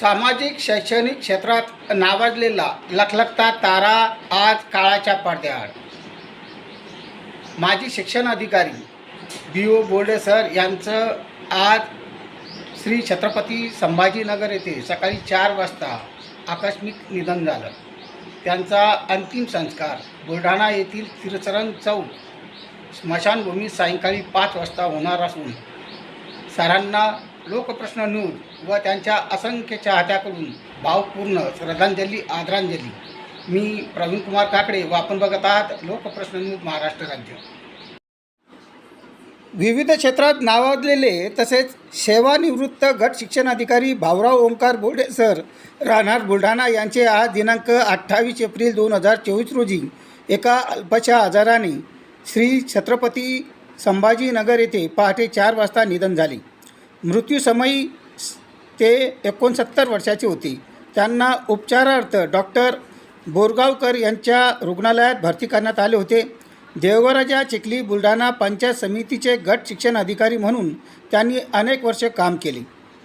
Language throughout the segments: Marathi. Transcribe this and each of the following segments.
सामाजिक शैक्षणिक क्षेत्रात नावाजलेला लखलखता तारा आज काळाच्या पडद्याआड. माजी शिक्षण अधिकारी बी ओ बोर्डे सर यांचं आज श्री छत्रपती संभाजीनगर येथे सकाळी चार वाजता आकस्मिक निधन झालं. त्यांचा अंतिम संस्कार बुलढाणा येथील तिरचरण चौक स्मशानभूमी सायंकाळी पाच वाजता होणार असून सरांना लोकप्रश्न न्यूज व त्यांच्या असंख्य चाहत्याकडून भावपूर्ण श्रद्धांजली आदरांजली. मी प्रवीण कुमार काकडे व आपण बघत आहात लोकप्रश्न न्यूज महाराष्ट्र राज्य. विविध क्षेत्रात नावाजलेले तसेच सेवानिवृत्त गट शिक्षणाधिकारी भाऊराव ओंकार बोर्डे सर राहणार बुलढाणा यांचे आज दिनांक अठ्ठावीस एप्रिल दोन हजार चोवीस रोजी एका अल्पशा आजाराने श्री छत्रपती संभाजीनगर येथे पहाटे चार वाजता निधन झाले. मृत्यूसमयी ते एकोणसत्तर वर्षाची होती. त्यांना उपचारार्थ डॉक्टर बोरगावकर यांच्या रुग्णालयात भरती करण्यात आले होते. देवराजा चिखली बुलढाणा पंचायत समितीचे गट शिक्षण अधिकारी म्हणून त्यांनी अनेक वर्ष काम केले.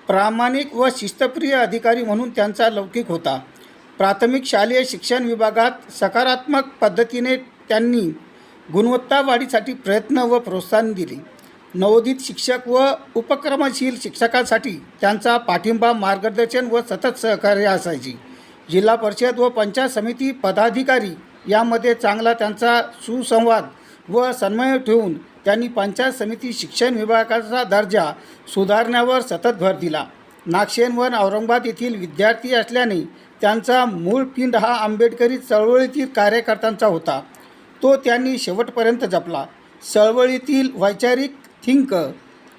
प्रामाणिक व शिस्तप्रिय अधिकारी म्हणून त्यांचा लौकिक होता. प्राथमिक शालेय शिक्षण विभागात सकारात्मक पद्धतीने त्यांनी गुणवत्ता वाढीसाठी प्रयत्न व प्रोत्साहन दिले. नवोदित शिक्षक व उपक्रमशील शिक्षकांसाठी त्यांचा पाठिंबा मार्गदर्शन व सतत सहकार्य असायची. जिल्हा परिषद व पंचायत समिती पदाधिकारी यामध्ये चांगला त्यांचा सुसंवाद व सन्मय ठेवून त्यांनी पंचायत समिती शिक्षण विभागाचा दर्जा सुधारण्यावर सतत भर दिला. नागशेनवन औरंगाबाद येथील विद्यार्थी असल्याने त्यांचा मूळ पिंड हा आंबेडकरी चळवळीतील कार्यकर्त्यांचा होता. तो त्यांनी शेवटपर्यंत जपला. चळवळीतील वैचारिक थिंक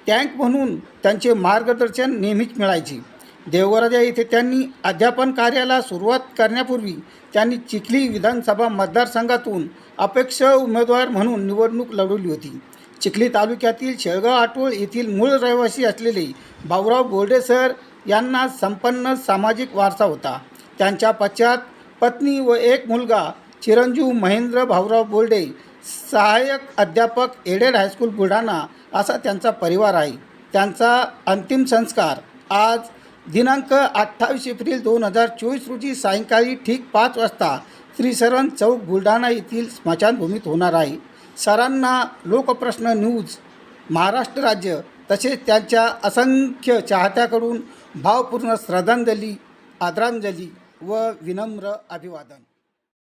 टँक म्हणून त्यांचे मार्गदर्शन नेहमीच मिळायचे. देवगराजा येथे त्यांनी अध्यापन कार्याला सुरुवात करण्यापूर्वी त्यांनी चिखली विधानसभा मतदारसंघातून अपेक्ष उमेदवार म्हणून निवडणूक लढवली होती. चिखली तालुक्यातील शेळगाव आटोळ येथील मूळ रहिवासी असलेले भाऊराव बोर्डे सर यांना संपन्न सामाजिक वारसा होता. त्यांच्या पश्चात पत्नी व एक मुलगा चिरंजीव महेंद्र भाऊराव बोर्डे सहाय्यक अध्यापक एडेड हायस्कूल बुलढाणा असा त्यांचा परिवार आहे. त्यांचा अंतिम संस्कार आज दिनांक अठ्ठावीस एप्रिल दोन हजार चोवीस रोजी सायंकाळी ठीक पाच वाजता श्रीसरण चौक बुलढाणा येथील स्मशानभूमीत होणार आहे. सरांना लोकप्रश्न न्यूज महाराष्ट्र राज्य तसेच त्यांच्या असंख्य चाहत्याकडून भावपूर्ण श्रद्धांजली आदरांजली व विनम्र अभिवादन.